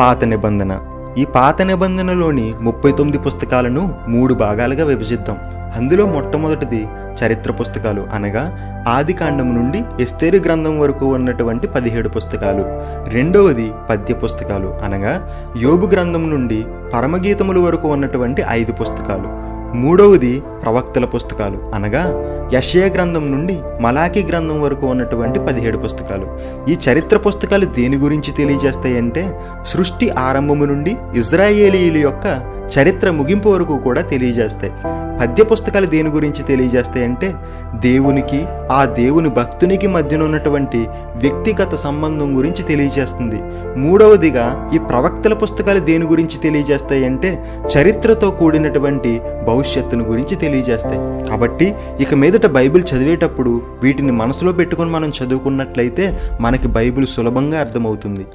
పాత నిబంధన. ఈ పాత నిబంధనలోని ముప్పై తొమ్మిది పుస్తకాలను మూడు భాగాలుగా విభజిద్దాం. అందులో మొట్టమొదటిది చరిత్ర పుస్తకాలు అనగా ఆది కాండం నుండి ఎస్తేరు గ్రంథం వరకు ఉన్నటువంటి పదిహేడు పుస్తకాలు. రెండవది పద్య పుస్తకాలు అనగా యోబు గ్రంథం నుండి పరమగీతముల వరకు ఉన్నటువంటి ఐదు పుస్తకాలు. మూడవది ప్రవక్తల పుస్తకాలు అనగా యషయ గ్రంథం నుండి మలాకి గ్రంథం వరకు ఉన్నటువంటి పదిహేడు పుస్తకాలు. ఈ చరిత్ర పుస్తకాలు దేని గురించి తెలియజేస్తాయంటే సృష్టి ఆరంభము నుండి ఇజ్రాయేలీల యొక్క చరిత్ర ముగింపు వరకు కూడా తెలియజేస్తాయి. పద్య పుస్తకాలు దేని గురించి తెలియజేస్తాయంటే దేవునికి ఆ దేవుని భక్తునికి మధ్యన ఉన్నటువంటి వ్యక్తిగత సంబంధం గురించి తెలియజేస్తుంది. మూడవదిగా ఈ ప్రవక్తల పుస్తకాలు దేని గురించి తెలియజేస్తాయంటే చరిత్రతో కూడినటువంటి భవిష్యత్తును గురించి తెలియజేస్తాయి. కాబట్టి ఇక మీదట బైబిల్ చదివేటప్పుడు వీటిని మనసులో పెట్టుకొని మనం చదువుకున్నట్లయితే మనకి బైబిల్ సులభంగా అర్థమవుతుంది.